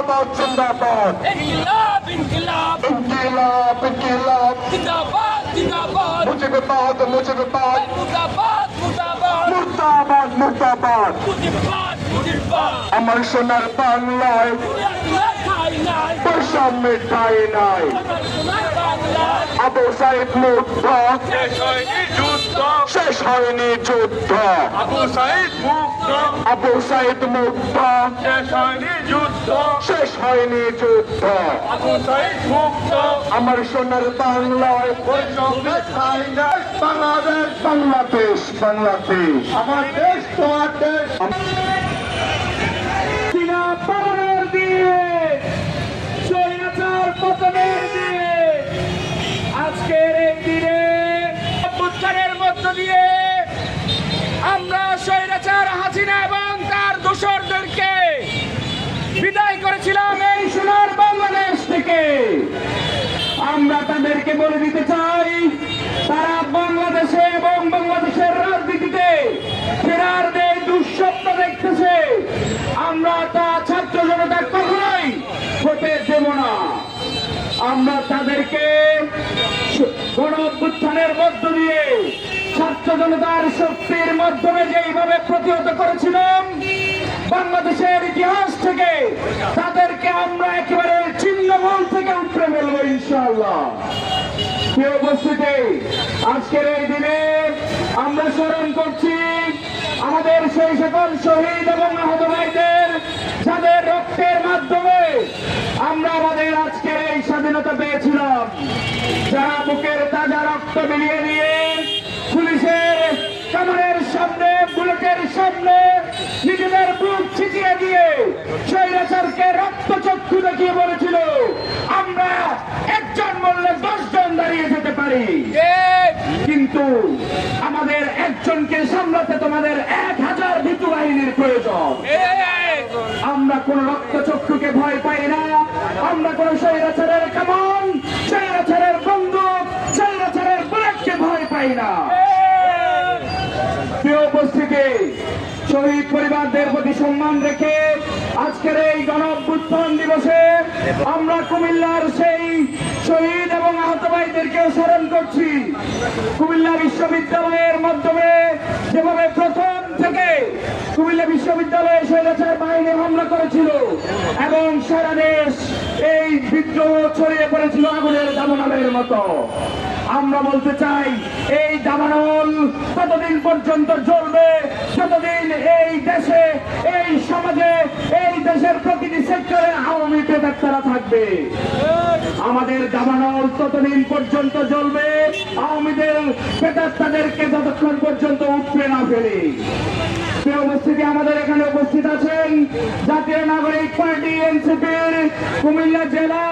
জিন্দাবাদ জিন্দাবাদ ইনকিলাব ইনকিলাব ইনকিলাব ইনকিলাব জিন্দাবাদ জিন্দাবাদ মুজিবাবাদ মুজিবাবাদ মুর্দাবাদ মুর্দাবাদ মুর্দাবাদ মুর্দাবাদ মুজিবাদ মুজিবাদ আমার সোনার বাংলায় দুনিয়া খাই নাই বৈষম্য ঠাই নাই আমার সোনার বাংলায় আবু সাইদ মুগ্ধ শেষ হয়নি যুদ্ধ আবু সাইদ মুক্ত আবু সাইদ মুগ্ধ শেষ হয়নি যুদ্ধ শেষ হয়নি যুদ্ধ আবু সাইদ মুক্ত আমার সোনার বাংলায় বৈষম্যে ঠাঁই নাই বাংলাদেশ বাংলাদেশ বাংলাদেশ আমার দেশ তোমার দেশ বিদায় করেছিলাম এই সোনার বাংলাদেশ থেকে। আমরা তাদেরকে বলে দিতে চাই, তারা বাংলাদেশে এবং বাংলাদেশের রাজনীতিতে ফেরার যে দুঃস্বপ্ন দেখতেছে, আমরা তা ছাত্র জনতা কখনোই হতে দেব না। আমরা তাদেরকে গণ অভ্যুত্থানের মধ্য দিয়ে ছাত্র জনতার শক্তির মাধ্যমে যেইভাবে প্রতিহত করেছিলাম, বাংলাদেশের ইতিহাস আমরা একেবারে ছিন্নমূল থেকে উঠে ফেলব ইনশাআল্লাহ। প্রিয় উপস্থিতি আজকের এই দিনে আমরা স্মরণ করছি আমাদের সেই সকল শহীদ এবং আহত ভাইদের, যাদের রক্তের মাধ্যমে আমরা আমাদের আজকের এই স্বাধীনতা পেয়েছিলাম। যারা বুকের তাজা রক্ত বিলিয়ে দিয়ে পুলিশের কামারের সামনে, বুলেটের সামনে নিজেদের ছিটিয়ে দিয়ে স্বৈরাচারকে রক্তচক্ষু দেখিয়ে বলেছিল, আমরা একজন বললে দশজন দাঁড়িয়ে যেতে পারি। কিন্তু আমাদের একজনকে সামলাতে তোমাদের এক হাজার ভিতু বাহিনীর প্রয়োজন। আমরা কোন রক্তচক্ষুকে ভয় পাই না। আমরা কোন স্বৈরাচারের কামন স্বৈরাচারের বন্দুক স্বৈরাচারের বুলেটকে ভয় পাই না। উপস্থিতি শহীদ পরিবারদের প্রতি সম্মান রেখে আজকের এই গণঅভ্যুত্থান দিবসে আমরা কুমিল্লার সেই শহীদ এবং আহত ভাইদেরকে স্মরণ করছি। কুমিল্লা বিশ্ববিদ্যালয়ের মাধ্যমে যেভাবে প্রথম থেকে কুমিল্লা বিশ্ববিদ্যালয়ে স্বৈরাচার বাহিনী হামলা করেছিল এবং সারা দেশ এই বিদ্রোহ ছড়িয়ে পড়েছিল আগুনের দামনালের মতো। আমরা বলতে চাই, এই দাবানল ততদিন পর্যন্ত চলবে ততদিন এই দেশে, এই সমাজে এই দেশের প্রতিটি সেক্টরে আওয়ামী প্রেতাত্মারা থাকবে। আমাদের দাবানল ততদিন পর্যন্ত চলবে আওয়ামীদের প্রেতাত্মাদেরকে যতক্ষণ পর্যন্ত উঠবে না ফেলে। উপস্থিতি আমাদের এখানে উপস্থিত আছেন? জাতীয় নাগরিক পার্টি, এনসিপির কুমিল্লা জেলা